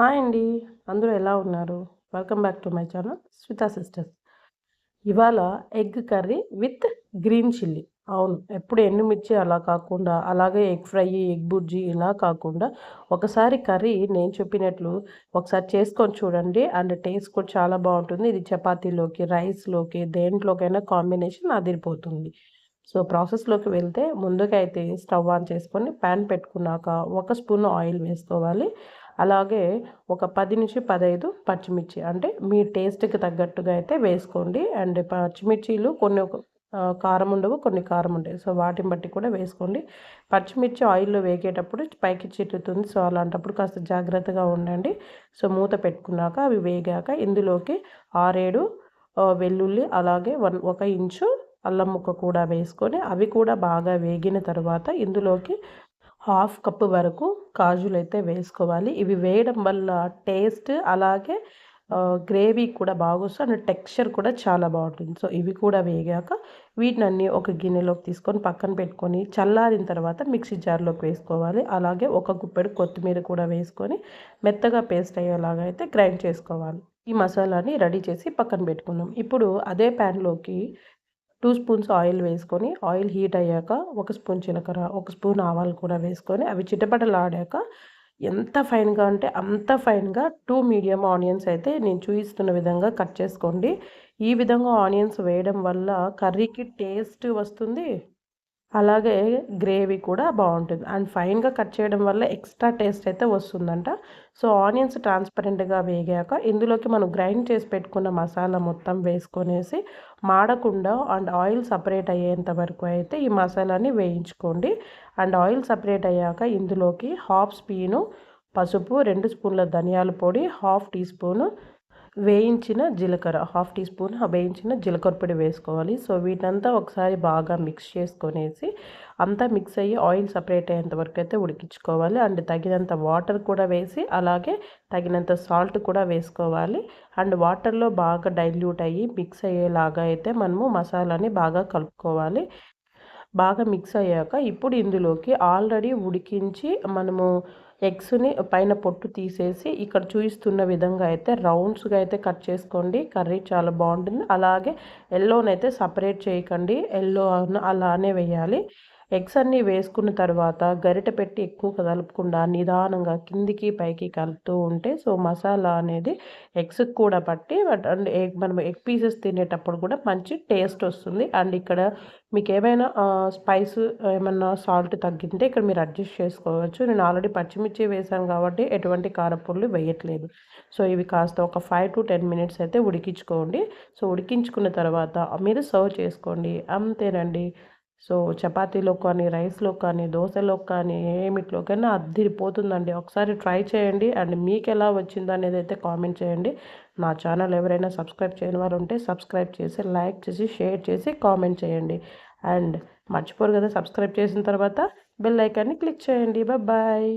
Hi అండి. అందరూ ఎలా ఉన్నారు? Welcome back to my channel Swita sisters. ఇవాళ egg curry with green chilli. అవును ఎప్పుడు ఎండుమిర్చి అలా కాకుండా అలాగే ఎగ్ ఫ్రై ఎగ్ బుజ్జి ఇలా కాకుండా ఒకసారి కర్రీ నేను చెప్పినట్లు ఒకసారి చేసుకొని చూడండి. అండ్ టేస్ట్ కూడా చాలా బాగుంటుంది. ఇది చపాతీలోకి రైస్లోకి దేంట్లోకైనా కాంబినేషన్ అదిరిపోతుంది. సో ప్రాసెస్లోకి వెళ్తే ముందుగా అయితే స్టవ్ ఆన్ చేసుకొని ప్యాన్ పెట్టుకున్నాక ఒక స్పూన్ ఆయిల్ వేసుకోవాలి. అలాగే ఒక పది నుంచి పదహైదు పచ్చిమిర్చి. అంటే మీ టేస్ట్కి తగ్గట్టుగా అయితే వేసుకోండి. అండ్ పచ్చిమిర్చీలు కొన్ని కారం ఉండవు కొన్ని కారం ఉంటాయి సో వాటిని బట్టి కూడా వేసుకోండి. పచ్చిమిర్చి ఆయిల్లో వేగేటప్పుడు పైకి చిట్లుతుంది సో అలాంటప్పుడు కాస్త జాగ్రత్తగా ఉండండి. సో మూత పెట్టుకున్నాక అవి వేగాక ఇందులోకి ఆరేడు వెల్లుల్లి అలాగే వన్ ఒక ఇంచు అల్లం ముక్క కూడా వేసుకొని అవి కూడా బాగా వేగిన తర్వాత ఇందులోకి హాఫ్ కప్ వరకు కాజులు అయితే వేసుకోవాలి. ఇవి వేయడం వల్ల టేస్ట్ అలాగే గ్రేవీ కూడా బాగొస్తుంది అండ్ టెక్స్చర్ కూడా చాలా బాగుంటుంది. సో ఇవి కూడా వేగాక వీటిని అన్ని ఒక గిన్నెలోకి తీసుకొని పక్కన పెట్టుకొని చల్లారిన తర్వాత మిక్సీ జార్లోకి వేసుకోవాలి. అలాగే ఒక గుప్పెడు కొత్తిమీర కూడా వేసుకొని మెత్తగా పేస్ట్ అయ్యేలాగా అయితే గ్రైండ్ చేసుకోవాలి. ఈ మసాలాని రెడీ చేసి పక్కన పెట్టుకున్నాం ఇప్పుడు అదే ప్యాన్లోకి టూ స్పూన్స్ ఆయిల్ వేసుకొని ఆయిల్ హీట్ అయ్యాక ఒక స్పూన్ జీలకర్ర ఒక స్పూన్ ఆవాలు కూడా వేసుకొని అవి చిటపటలాడాక ఎంత ఫైన్గా అంటే అంత ఫైన్గా టూ మీడియం ఆనియన్స్ అయితే నేను చూపిస్తున్న విధంగా కట్ చేసుకోండి. ఈ విధంగా ఆనియన్స్ వేయడం వల్ల కర్రీకి టేస్ట్ వస్తుంది. అలాగే గ్రేవీ కూడా బాగుంటుంది. అండ్ ఫైన్గా కట్ చేయడం వల్ల ఎక్స్ట్రా టేస్ట్ అయితే వస్తుందంట. సో ఆనియన్స్ ట్రాన్స్పరెంట్గా వేగాక ఇందులోకి మనం గ్రైండ్ చేసి పెట్టుకున్న మసాలా మొత్తం వేసుకొనేసి మాడకుండా అండ్ ఆయిల్ సపరేట్ అయ్యేంత వరకు అయితే ఈ మసాలాని వేయించుకోండి. అండ్ ఆయిల్ సపరేట్ అయ్యాక ఇందులోకి హాఫ్ స్పూను పసుపు రెండు స్పూన్ల ధనియాల పొడి హాఫ్ టీ స్పూను వేయించిన జీలకర్ర హాఫ్ టీ స్పూన్ వేయించిన జీలకర్ర పొడి వేసుకోవాలి. సో వీటంతా ఒకసారి బాగా మిక్స్ చేసుకొనేసి అంతా మిక్స్ అయ్యి ఆయిల్ సపరేట్ అయ్యేంత వరకు అయితే ఉడికించుకోవాలి. అండ్ తగినంత వాటర్ కూడా వేసి అలాగే తగినంత సాల్ట్ కూడా వేసుకోవాలి. అండ్ వాటర్లో బాగా డైల్యూట్ అయ్యి మిక్స్ అయ్యేలాగా అయితే మనము మసాలాని బాగా కలుపుకోవాలి. బాగా మిక్స్ అయ్యాక ఇప్పుడు ఇందులోకి ఆల్రెడీ ఉడికించి మనము ఎగ్స్ని పైన పొట్టు తీసేసి ఇక్కడ చూపిస్తున్న విధంగా అయితే రౌండ్స్గా అయితే కట్ చేసుకోండి. కర్రీ చాలా బాగుంటుంది. అలాగే ఎల్లోనైతే సపరేట్ చేయకండి. ఎల్లో అలానే వేయాలి. ఎగ్స్ అన్నీ వేసుకున్న తర్వాత గరిట పెట్టి ఎక్కువ కదలపకుండా నిదానంగా కిందికి పైకి కలుపుతూ ఉంటే సో మసాలా అనేది ఎగ్స్కి కూడా పట్టి అండ్ ఎగ్ మనం ఎగ్ పీసెస్ తినేటప్పుడు కూడా మంచి టేస్ట్ వస్తుంది. అండ్ ఇక్కడ మీకు ఏమైనా స్పైస్ ఏమన్నా సాల్ట్ తగ్గింటే ఇక్కడ మీరు అడ్జస్ట్ చేసుకోవచ్చు. నేను ఆల్రెడీ పచ్చిమిర్చి వేసాను కాబట్టి ఎటువంటి కారపుళ్ళు వేయట్లేదు. సో ఇవి కాస్త ఒక ఫైవ్ టు టెన్ మినిట్స్ అయితే ఉడికించుకోండి. సో ఉడికించుకున్న తర్వాత మీరు సర్వ్ చేసుకోండి. అంతేనండి. సో చపాతీలో కానీ రైస్లో కానీ దోశలో కానీ ఏమిట్లోకైనా అద్దిరిపోతుందండి. ఒకసారి ట్రై చేయండి అండ్ మీకు ఎలా వచ్చిందో అనేది అయితే కామెంట్ చేయండి. నా ఛానల్ ఎవరైనా సబ్స్క్రైబ్ చేయని వాళ్ళు ఉంటే సబ్స్క్రైబ్ చేసి లైక్ చేసి షేర్ చేసి కామెంట్ చేయండి. అండ్ మర్చిపోరు కదా సబ్స్క్రైబ్ చేసిన తర్వాత బెల్ ఐకాన్ని క్లిక్ చేయండి. బాయ్